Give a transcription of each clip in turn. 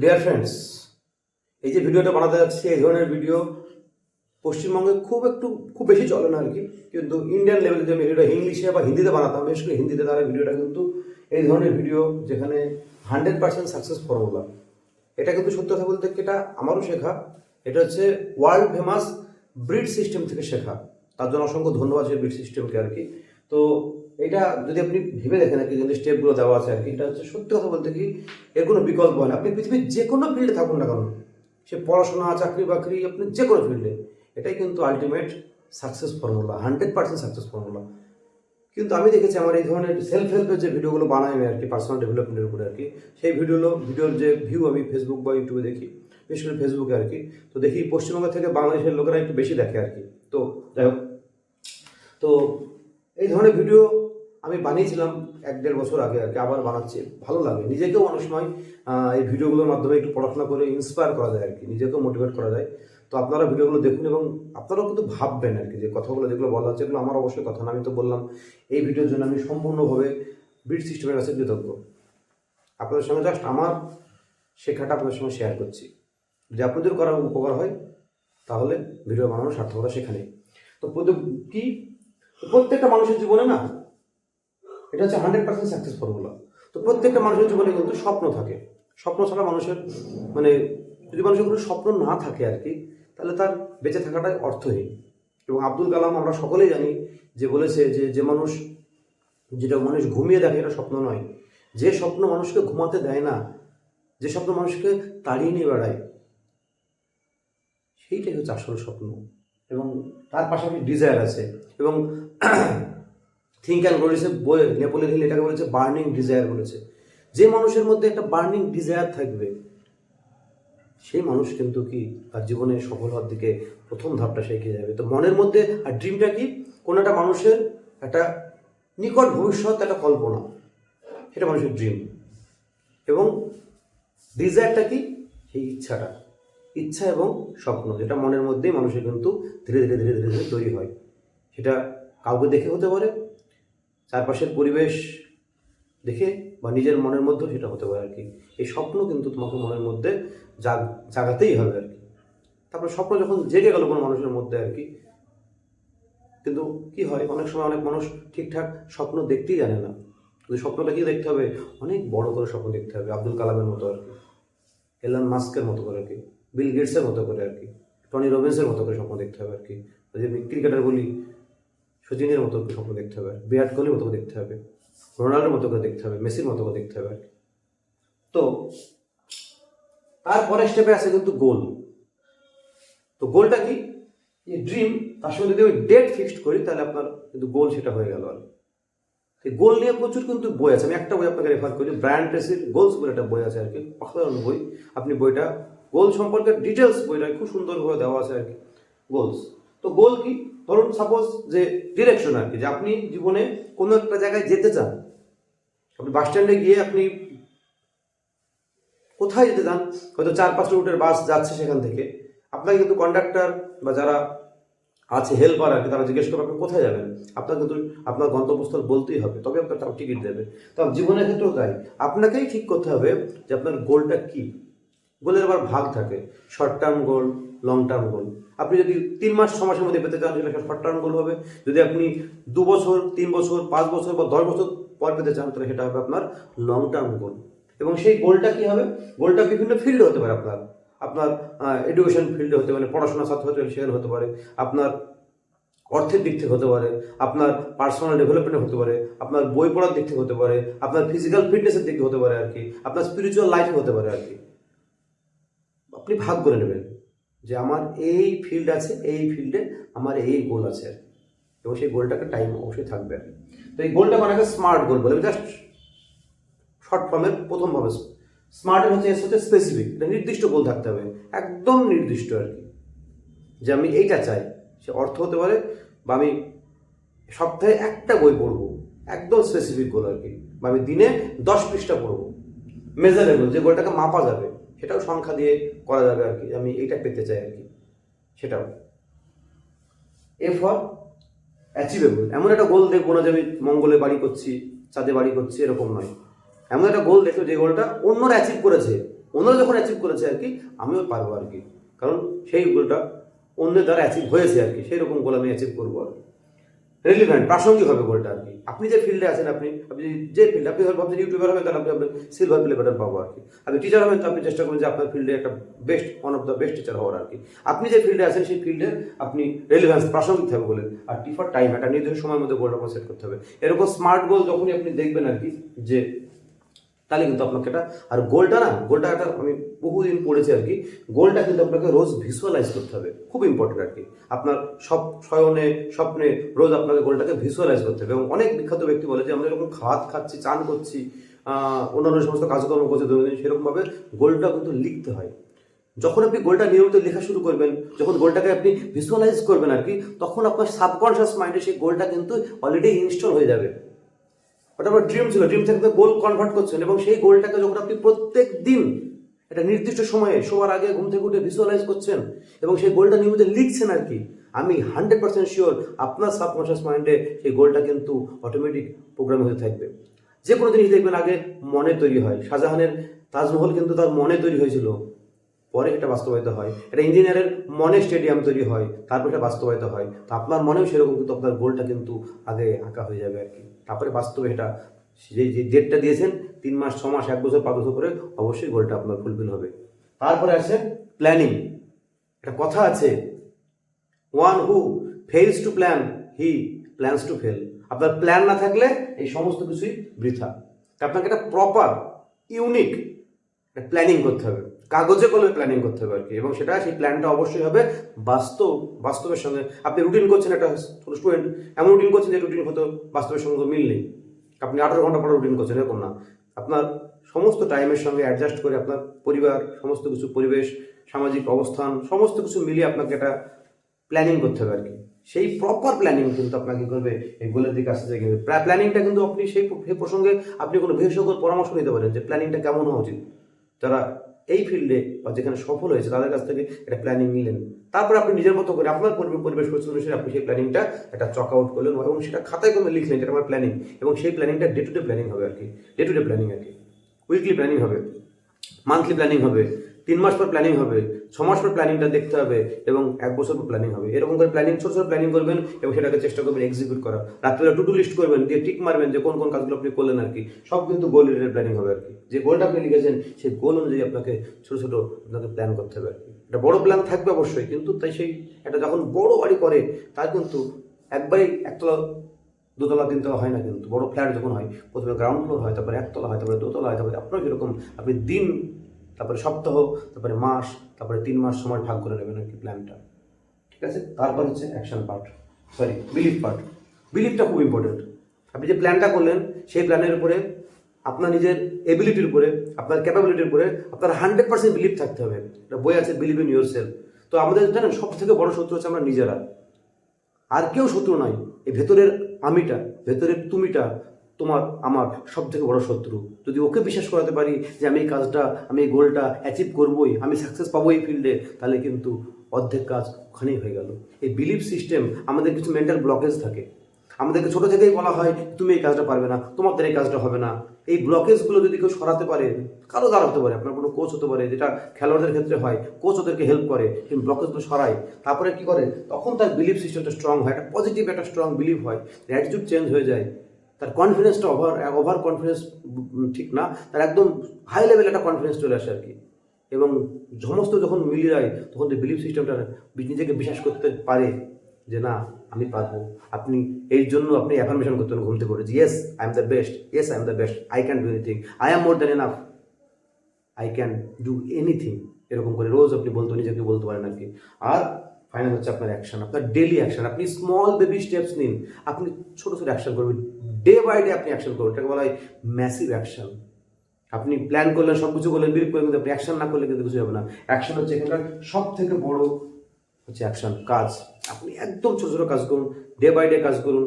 Dear friends এই যে ভিডিওটা বানাতে যাচ্ছি, এই ধরনের ভিডিও পশ্চিমবঙ্গে খুব একটু, খুব বেশি চলে না আর কি। কিন্তু ইন্ডিয়ান লেভেলে যে ভিডিওটা ইংলিশে বা হিন্দিতে বানাতাম বিশেষ করে হিন্দিতে তারা ভিডিওটা কিন্তু এই ধরনের ভিডিও যেখানে হান্ড্রেড পার্সেন্ট সাকসেস ফর্মুলা এটা কিন্তু সত্য কথা বলতে এটা আমারও শেখা। এটা হচ্ছে ওয়ার্ল্ড ফেমাস ব্রিড সিস্টেম থেকে শেখা। তার জন্য অসংখ্য ধন্যবাদ সেই ব্রিড সিস্টেমকে আর কি। তো এটা যদি আপনি ভেবে দেখেন আর কি যদি স্টেপগুলো দেওয়া আছে আর কি, এটা হচ্ছে সত্যি কথা বলতে কি এর কোনো বিকল্প হয় না। আপনি পৃথিবীর যে কোনো ফিল্ডে থাকুন না কেন, সে পড়াশোনা, চাকরি বাকরি, আপনি যে কোনো ফিল্ডে এটাই কিন্তু ultimate success formula hundred percent success formula কিন্তু আমি দেখেছি আমার এই ধরনের সেলফ হেল্পের যে ভিডিওগুলো বানাই আমি আর কি পার্সোনাল ডেভেলপমেন্টের উপরে আর কি, সেই ভিডিওগুলো ভিডিওর যে ভিউ আমি ফেসবুক বা ইউটিউবে দেখি, বিশেষ করে ফেসবুকে আর কি, তো দেখি পশ্চিমবঙ্গ থেকে বাংলাদেশের লোকেরা একটু বেশি দেখে আর কি। তো যাই হোক, তো এই ধরনের ভিডিও আমি বানিয়েছিলাম এক দেড় বছর আগে আর কি, আবার বানাচ্ছি। ভালো লাগে। নিজেকেও অনেক সময় এই ভিডিওগুলোর মাধ্যমে একটু পড়াশোনা করে ইন্সপায়ার করা যায় আর কি, নিজেকেও মোটিভেট করা যায়। তো আপনারা ভিডিওগুলো দেখুন এবং আপনারাও কিন্তু ভাববেন আর কি যে কথাগুলো যেগুলো বলা হচ্ছে এগুলো আমার অবশ্যই কথা না, আমি তো বললাম, এই ভিডিওর জন্য আমি সম্পূর্ণভাবে বিট সিস্টেমের কাছে কৃতজ্ঞ। আপনাদের সঙ্গে জাস্ট আমার শেখাটা আপনাদের সঙ্গে শেয়ার করছি। যদি আপনাদের করা উপকার হয়, তাহলে ভিডিও বানানোর সার্থকতা সেখানেই। তো কি? প্রত্যেকটা মানুষের জীবনে না এটা হচ্ছে হান্ড্রেড পার্সেন্ট সাকসেস ফর্মুলা তো প্রত্যেকটা মানুষের জীবনে কিন্তু স্বপ্ন থাকে। স্বপ্ন ছাড়া মানুষের মানে যদি মানুষের কোনো স্বপ্ন না থাকে আর কি, তাহলে তার বেঁচে থাকাটাই অর্থহীন। এবং আব্দুল কালাম আমরা সকলেই জানি যে বলেছে যে যে মানুষ, যেটা মানুষ ঘুমিয়ে দেখে এটা স্বপ্ন নয়। যে স্বপ্ন মানুষকে ঘুমাতে দেয় না, যে স্বপ্ন মানুষকে তাড়িয়ে নিয়ে বেড়ায়, সেইটাই হচ্ছে আসল স্বপ্ন। এবং তার পাশাপাশি ডিজায়ার আছে। এবং থিঙ্ক অ্যান্ড গ্রোরিসের বই নেপোলিয়ন হিল এটাকে বলেছে বার্নিং ডিজায়ার বলেছে। যে মানুষের মধ্যে একটা বার্নিং ডিজায়ার থাকবে, সেই মানুষ কিন্তু কি তার জীবনে সফল হওয়ার দিকে প্রথম ধাপটা এগিয়ে যাবে। তো মনের মধ্যে, আর ড্রিমটা কি? কোনো একটা মানুষের একটা নিকট ভবিষ্যৎ, একটা কল্পনা। সেটা মানুষের ড্রিম এবং ডিজায়ারটা কি? সেই ইচ্ছাটা। ইচ্ছা এবং স্বপ্ন, যেটা মনের মধ্যেই মানুষের কিন্তু ধীরে ধীরে ধীরে ধীরে ধীরে তৈরি হয়। সেটা কাউকে দেখে হতে পারে চারপাশের পরিবেশ দেখে বা নিজের মনের মধ্যেও সেটা হতে পারে আর কি। এই স্বপ্ন কিন্তু তোমাকে মনের মধ্যে জাগ, জাগাতেই হবে আর কি। তারপরে স্বপ্ন যখন জেগে গেল কোনো মানুষের মধ্যে আর কি, কিন্তু কি হয়? অনেক সময় অনেক মানুষ ঠিকঠাক স্বপ্ন দেখতেই জানে না। কিন্তু স্বপ্নটা কি দেখতে হবে? অনেক বড় করে স্বপ্ন দেখতে হবে, আব্দুল কালামের মতো আর কি, এলন মাস্কের মতো করে আর কি, বিল গেটসের মতো করে আর কি, টনি রবিন্সের মতো করে স্বপ্ন দেখতে হবে আর কি। যে ক্রিকেটার বলি সচিনের মতো স্বপ্ন দেখতে হবে, বিরাট কোহলির মতো দেখতে হবে রোনাল্ডোর মতো করে দেখতে হবে, মেসির মতো করে দেখতে হবে। তো তারপরে স্টেপে আছে কিন্তু গোল তো গোলটা কি? ড্রিম তার সঙ্গে যদি আমি ডেট ফিক্সড করি, তাহলে আপনার কিন্তু গোল সেটা হয়ে গেল আর। সেই গোল নিয়ে প্রচুর কিন্তু বই আছে। আমি একটা বই আপনাকে রেফার করি ব্র্যান্ড ট্রেসির গোলস বলে একটা বই আছে আর কি, অসাধারণ বই। আপনি বইটা গোল সম্পর্কে ডিটেলস বইটা খুব সুন্দরভাবে দেওয়া আছে আর কি গোলস তো গোল কি? ধরুন সাপোজ যে ডিরেকশন আর কি, যে আপনি জীবনে কোনো একটা জায়গায় যেতে চান। আপনি বাস স্ট্যান্ডে গিয়ে আপনি কোথায় যেতে চান? হয়তো চার পাঁচটা রুটের বাস যাচ্ছে সেখান থেকে। আপনাকে কিন্তু কন্ডাক্টর বা যারা আছে হেল্পার আর কি, তারা জিজ্ঞেস করবে, আপনি কোথায় যাবেন? আপনার কিন্তু আপনার গন্তব্যস্থল বলতেই হবে তবে আপনার তার টিকিট দেবে। তো জীবনের ক্ষেত্রেও তাই। আপনাকেই ঠিক করতে হবে যে আপনার গোলটা কী। গোলের আবার ভাগ থাকে। Short term goal long term goal আপনি যদি তিন মাস ছ মাসের মধ্যে পেতে চান, সেটা শর্ট টার্ম গোল হবে। যদি আপনি দু বছর, তিন বছর, পাঁচ বছর বা দশ বছর পর পেতে চান, তাহলে সেটা হবে আপনার লং টার্ম গোল এবং সেই গোলটা কি হবে? গোলটা বিভিন্ন ফিল্ডে হতে পারে আপনার। আপনার এডুকেশন ফিল্ডে হতে পারে, পড়াশোনার সাথে হতে পারে সেখানে হতে পারে, আপনার অর্থের দিক থেকে হতে পারে, আপনার পার্সোনাল ডেভেলপমেন্ট হতে পারে, আপনার বই পড়ার দিক থেকে হতে পারে, আপনার ফিজিক্যাল ফিটনেসের দিক থেকে হতে পারে আর কি, আপনার স্পিরিচুয়াল লাইফে হতে পারে আর কি। আপনি ভাগ করে নেবেন। যে আমার এই ফিল্ড আছে, এই ফিল্ডে আমার এই গোল আছে। এবং সেই গোলটাকে টাইম অবশ্যই থাকবে। তো এই গোলটা মানে স্মার্ট গোল বলে। জাস্ট শর্ট ফর্মের প্রথম ভাবে স্মার্টের হচ্ছে, এর হচ্ছে স্পেসিফিক নির্দিষ্ট গোল থাকতে হবে। একদম নির্দিষ্ট আর কি। যে আমি এইটা চাই, সে অর্থ হতে পারে বা আমি সপ্তাহে একটা বই পড়ব, একদম স্পেসিফিক গোল আর কি। বা আমি দিনে দশ পৃষ্ঠা পড়ব। মেজারেবল যে গোলটাকে মাপা যাবে। সেটাও সংখ্যা দিয়ে করা যাবে আর কি। আমি এইটা পেতে চাই আর কি, সেটাও। এ ফর অ্যাচিভেবল এমন একটা গোল দেখব না যে আমি মঙ্গলে বাড়ি করছি, চাঁদে বাড়ি করছি, এরকম নয়। এমন একটা গোল দেখো যে গোলটা অন্যরা অ্যাচিভ করেছে। অন্যরা যখন অ্যাচিভ করেছে আর কি, আমিও পারব আর কি। কারণ সেই গোলটা অন্যের দ্বারা অ্যাচিভ হয়েছে আর কি। সেই রকম গোল আমি অ্যাচিভ করব আর কি। রেলিভেন্ট প্রাসঙ্গিক হবে গোলটা আর কি। আপনি যে ফিল্ডে আছেন আপনি আপনি যে ফিল্ডে আপনি ধরুন ভাবছেন ইউটিউবার হবেন, তাহলে আপনি আপনার সিলভার প্লে বাটন পাবো আর কি। আপনি টিচার হবেন, তো আপনি চেষ্টা করবেন যে আপনার ফিল্ডে একটা best one of the best teacher হওয়ার আর কি। আপনি যে ফিল্ডে আছেন, সেই ফিল্ডে আপনি রেলিভেন্স প্রাসঙ্গিক থাকবে বলে, আর টি ফর টাইম একটা নির্দিষ্ট সময়ের মধ্যে গোলটা সেট করতে হবে। এরকম স্মার্ট গোল যখনই আপনি দেখবেন আর কি, যে তাহলে কিন্তু আপনাকে এটা আর গোলটা না গোলটা একটা আমি বহুদিন পড়েছি আর কি গোলটা কিন্তু আপনাকে রোজ ভিজুয়ালাইজ করতে হবে, খুব ইম্পর্টেন্ট আর কি। আপনার সব স্বয়নে, স্বপ্নে রোজ আপনাকে গোলটাকে ভিজুয়ালাইজ করতে হবে। এবং অনেক বিখ্যাত ব্যক্তি বলে যে, আমরা যখন খাওয়াত খাচ্ছি, চান করছি অন্যান্য সমস্ত কাজকর্ম করছি, দৈনন্দিন সেরকমভাবে গোলটা কিন্তু লিখতে হয়। যখন আপনি গোলটা নিয়মিত লেখা শুরু করবেন, যখন গোলটাকে আপনি ভিজুয়ালাইজ করবেন আর কি, তখন আপনার সাবকনশিয়াস মাইন্ডে সেই গোলটা কিন্তু অলরেডি ইনস্টল হয়ে যাবে। ওটা আমার ড্রিম ছিল ড্রিম থেকে গোল কনভার্ট করছেন এবং সেই গোলটাকে যখন আপনি প্রত্যেক দিন একটা নির্দিষ্ট সময়ে শোয়ার আগে ঘুম থেকে উঠে ভিজুয়ালাইজ করছেন এবং সেই গোলটা নিয়মিত লিখছেন আর কি, আমি হান্ড্রেড পার্সেন্ট শিওর আপনার সাবকনশিয়াস মাইন্ডে সেই গোলটা কিন্তু অটোমেটিক প্রোগ্রাম হতে থাকবে। যে কোনো জিনিস দেখবেন আগে মনে তৈরি হয়। শাহজাহানের তাজমহল কিন্তু তার মনে তৈরি হয়েছিল। পরে এটা বাস্তবায়িত হয়। এটা ইঞ্জিনিয়ারের মনে স্টেডিয়াম তৈরি হয়, তারপর এটা বাস্তবায়িত হয়। তো আপনার মনেও সেরকম কিন্তু আপনার গোলটা কিন্তু আগে আঁকা হয়ে যাবে আর কি। তারপরে বাস্তবে এটা যে যে ডেটটা দিয়েছেন, তিন মাস, ছ মাস, এক বছর, পাঁচ বছর পরে অবশ্যই গোলটা আপনার ফুলফিল হবে। তারপরে আছে প্ল্যানিং একটা কথা আছে one who fails to plan he plans to fail আপনার প্ল্যান না থাকলে এই সমস্ত কিছুই বৃথা। আপনাকে একটা প্রপার ইউনিক প্ল্যানিং করতে হবে। কাগজে কলমে প্ল্যানিং করতে হবে আর কি। এবং সেটা সেই প্ল্যানটা অবশ্যই হবে বাস্তব, বাস্তবের সঙ্গে। আপনি রুটিন করছেন একটা স্টুডেন্ট এমন রুটিন করছেন যে রুটিন হয়তো বাস্তবের সঙ্গে মিল নেই। আপনি আঠারো ঘণ্টা পরে রুটিন করছেন, এরকম না। আপনার সমস্ত টাইমের সঙ্গে অ্যাডজাস্ট করে আপনার পরিবার, সমস্ত কিছু পরিবেশ, সামাজিক অবস্থান, সমস্ত কিছু মিলিয়ে আপনাকে একটা প্ল্যানিং করতে হবে আর কি। সেই প্রপার প্ল্যানিং কিন্তু আপনাকে করবে? এই গোলের দিকে আসতে চাই কিন্তু প্ল্যানিংটা কিন্তু আপনি সেই প্রসঙ্গে আপনি কোনো বিশেষজ্ঞর পরামর্শ নিতে পারেন যে প্ল্যানিংটা কেমন হওয়া উচিত। যারা এই ফিল্ডে বা যেখানে সফল হয়েছে, তাদের কাছ থেকে একটা প্ল্যানিং নিলেন। তারপর আপনি নিজের মতো করে আপনার পরিবেশ পরিবেশ পরিস্থিতি অনুসারে আপনি সেই প্ল্যানিংটা একটা চক আউট করলেন এবং সেটা খাতায় কোনো লিখলেন যেটা আমার প্ল্যানিং এবং সেই প্ল্যানিংটা ডে টু ডে প্ল্যানিং হবে আর কি ডে টু ডে প্ল্যানিং আর কি উইকলি প্ল্যানিং হবে মান্থলি প্ল্যানিং হবে। তিন মাস পর প্ল্যানিং হবে, ছ মাস পর প্ল্যানিংটা দেখতে হবে এবং এক বছর পর প্ল্যানিং হবে। এরকম করে প্ল্যানিং ছোট ছোট প্ল্যানিং করবেন এবং সেটাকে চেষ্টা করবেন এক্সিকিউট করা রাত্রিবেলা টু টু লিস্ট করবেন, দিয়ে টিক মারবেন যে কোন কোন কাজগুলো আপনি করলেন আর কি। সব কিন্তু গোল রিলেটেড প্ল্যানিং হবে আর কি। যে গোলটা আপনি লিখেছেন, সেই গোল অনুযায়ী আপনাকে ছোট ছোট আপনাকে প্ল্যান করতে হবে আর কি। একটা বড় প্ল্যান থাকবে অবশ্যই, কিন্তু তাই সেই, একটা যখন বড় বাড়ি করে তার কিন্তু একবারেই একতলা, দোতলা, তিনতলা হয় না কিন্তু। বড় ফ্ল্যাট যখন হয়, প্রথমে গ্রাউন্ড ফ্লোর হয়, তারপরে একতলা হয়, তারপরে দোতলা হয়, তারপরে আপনার যেরকম আপনি দিন তারপরে সপ্তাহ, তারপরে মাস, তারপরে তিন মাস সময় ভাগ করে নেবেন আর কি প্ল্যানটা ঠিক আছে? তারপর হচ্ছে action part sorry belief part বিলিফটা খুব ইম্পর্টেন্ট আপনি যে প্ল্যানটা করলেন, সেই প্ল্যানের উপরে আপনার নিজের এবিলিটির উপরে, আপনার ক্যাপাবিলিটির উপরে আপনার হান্ড্রেড পার্সেন্ট বিলিভ থাকতে হবে। একটা বই আছে বিলিভ ইন ইউর সেলফ তো আমাদের জানেন সব থেকে বড় শত্রু হচ্ছে আমরা নিজেরা। আর কেউ শত্রু নয়, এই ভেতরের আমিটা, ভেতরের তুমিটা তোমার আমার সব থেকে বড় শত্রু। যদি ওকে বিশ্বাস করাতে পারি যে আমি এই কাজটা, আমি এই গোলটা অ্যাচিভ করবোই, আমি সাকসেস পাবো এই ফিল্ডে তাহলে কিন্তু অর্ধেক কাজ ওখানেই হয়ে গেল। এই বিলিফ সিস্টেম আমাদের কিছু মেন্টাল ব্লকেজ থাকে। আমাদেরকে ছোটো থেকেই বলা হয়, তুমি এই কাজটা পারবে না, তোমাদের এই কাজটা হবে না। এই ব্লকেজগুলো যদি কেউ সরাতে পারে, কারও দ্বারা হতে পারে, আপনার কোনো কোচ হতে পারে, যেটা খেলোয়াড়দের ক্ষেত্রে হয় কোচ ওদেরকে হেল্প করে কিন্তু ব্লকেজগুলো সরায়, তারপরে কি করে? তখন তার বিলিভ সিস্টেমটা স্ট্রং হয়, একটা পজিটিভ একটা স্ট্রং বিলিভ হয় অ্যাটিটিউড চেঞ্জ হয়ে যায়। তার কনফিডেন্সটা ওভার ওভার কনফিডেন্স ঠিক না, তার একদম হাই লেভেল একটা কনফিডেন্স চলে আসে আর কি। এবং সমস্ত যখন মিলিয়ে যায়, তখন যে বিলিভ সিস্টেমটা নিজেকে বিশ্বাস করতে পারে যে না, আমি পারব। আপনি এর জন্য আপনি অ্যাফার্মেশন করতেন ঘুম থেকে করে yes I am the best yes I am the best I can do anything I am more than enough I can do anything এরকম করে রোজ আপনি বলতে, নিজেকে বলতে পারেন আর কি। আর ফাইনাল হচ্ছে আপনার অ্যাকশন আপনার ডেলি অ্যাকশন আপনি স্মল বেবি স্টেপস নিন। আপনি ছোটো ছোটো অ্যাকশন করবেন। ডে বাই ডে আপনি অ্যাকশন করুন। এটাকে বলা হয় ম্যাসিভ অ্যাকশন আপনি প্ল্যান করলেন সব কিছু করলেন বিলিভ করলেন কিন্তু অ্যাকশন না করলে কিন্তু কিছু হবে না। অ্যাকশন হচ্ছে এখানকার সব থেকে বড় হচ্ছে অ্যাকশন কাজ। আপনি একদম ছোটো ছোটো কাজ করুন ডে বাই ডে কাজ করুন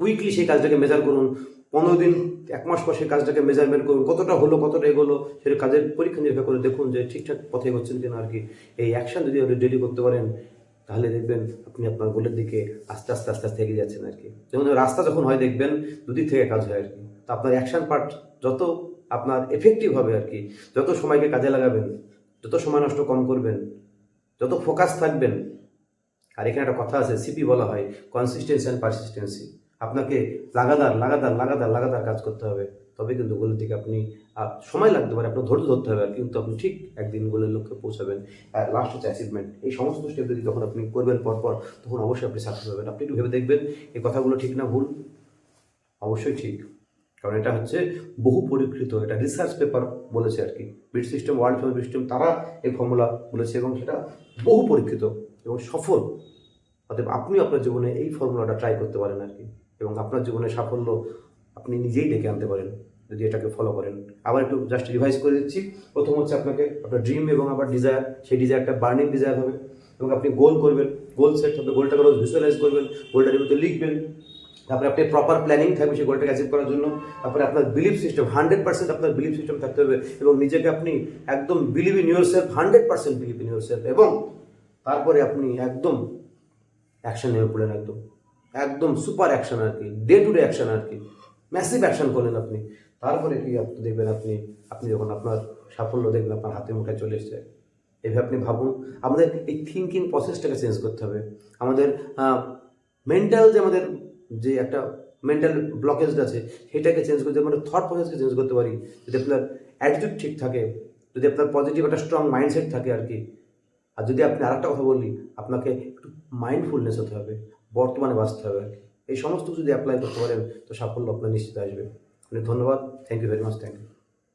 উইকলি সেই কাজটাকে মেজার করুন, পনেরো দিন, এক মাস পর সেই কাজটাকে মেজারমেন্ট করুন, কতটা হলো, কতটা এগোলো, সেটা কাজের পরীক্ষা নিরীক্ষা করে দেখুন যে ঠিকঠাক পথে এগোচ্ছেন কিনা আর কি। এই অ্যাকশন যদি ডেলি করতে পারেন তাহলে দেখবেন আপনি আপনার গোলের দিকে আস্তে আস্তে আস্তে আস্তে এগিয়ে যাচ্ছেন আর কি যেমন রাস্তা যখন হয়, দেখবেন দুদিক থেকে কাজ হয় আর কি তো আপনার অ্যাকশন পার্ট যত আপনার এফেক্টিভ হবে আর কি যত সময়কে কাজে লাগাবেন, যত সময় নষ্ট কম করবেন, যত ফোকাস থাকবেন, আর এখানে একটা কথা আছে সিপি বলা হয় কনসিস্টেন্সি অ্যান্ড পারসিস্টেন্সি আপনাকে লাগাতার লাগাতার লাগাতার লাগাতার কাজ করতে হবে। তবে কিন্তু গোলের দিকে আপনি সময় লাগতে পারে, আপনার ধৈর্য ধরতে হবে আর কিন্তু আপনি ঠিক একদিন গোলের লক্ষ্যে পৌঁছাবেন লাস্ট হচ্ছে অ্যাচিভমেন্ট এই সমস্ত স্টেপ যদি যখন আপনি করবেন পরপর, তখন অবশ্যই আপনি সাকসেস হবেন। আপনি একটু ভেবে দেখবেন, এই কথাগুলো ঠিক না ভুল? অবশ্যই ঠিক। কারণ এটা হচ্ছে বহু পরীক্ষিত, এটা রিসার্চ পেপার বলেছে আর কি। বিট সিস্টেম ওয়ার্ল্ড ফেমাস সিস্টেম তারা এই ফর্মুলা বলেছে এবং সেটা বহু পরীক্ষিত এবং সফল। অতএব আপনি আপনার জীবনে এই ফর্মুলাটা ট্রাই করতে পারেন আর কি। এবং আপনার জীবনে সাফল্য আপনি নিজেই ডেকে আনতে পারেন, যদি এটাকে ফলো করেন। আবার একটু জাস্ট রিভাইজ করে দিচ্ছি। প্রথম হচ্ছে আপনাকে আপনার ড্রিম এবং আবার ডিজায়ার সেই ডিজায়ারটা বার্নিং ডিজায়ার হবে। এবং আপনি গোল করবেন গোল সেট হবে গোলটাকে রোজ ভিজুয়ালাইজ করবেন গোলটার ভিতরে লিখবেন। তারপরে আপনি প্রপার প্ল্যানিং থাকবে সেই গোলটাকে অ্যাচিভ করার জন্য। তারপরে আপনার বিলিভ সিস্টেম হান্ড্রেড পার্সেন্ট আপনার বিলিভ সিস্টেম থাকতে হবে এবং নিজেকে আপনি একদম believe in yourself hundred percent believe in yourself এবং তারপরে আপনি একদম অ্যাকশন নেমে পড়লেন একদম একদম সুপার অ্যাকশন আর কি ডে টু ডে অ্যাকশন আর কি। ম্যাসিভ অ্যাকশন করলেন আপনি। তারপরে কি আপনি দেখবেন আপনি আপনি যখন আপনার সাফল্য দেখবেন আপনার হাতে মুখে চলে এসছে। এভাবে আপনি ভাবুন, আমাদের এই থিঙ্কিং প্রসেসটাকে চেঞ্জ করতে হবে। আমাদের মেন্টাল যে আমাদের যে একটা মেন্টাল ব্লকেজ আছে, সেটাকে চেঞ্জ করতে আমরা থট প্রসেসকে চেঞ্জ করতে পারি। যদি আপনার অ্যাটিটিউড ঠিক থাকে, যদি আপনার পজিটিভ একটা স্ট্রং মাইন্ডসেট থাকে আর কি। আর যদি আপনি আরেকটা কথা বলি, আপনাকে একটু মাইন্ডফুলনেস হতে হবে, বর্তমানে বাঁচতে হবে আর কি। এই সমস্ত যদি অ্যাপ্লাই করতে পারেন, তো সাফল্য আপনার নিশ্চিত আসবে। ধন্যবাদ। Thank you very much thank you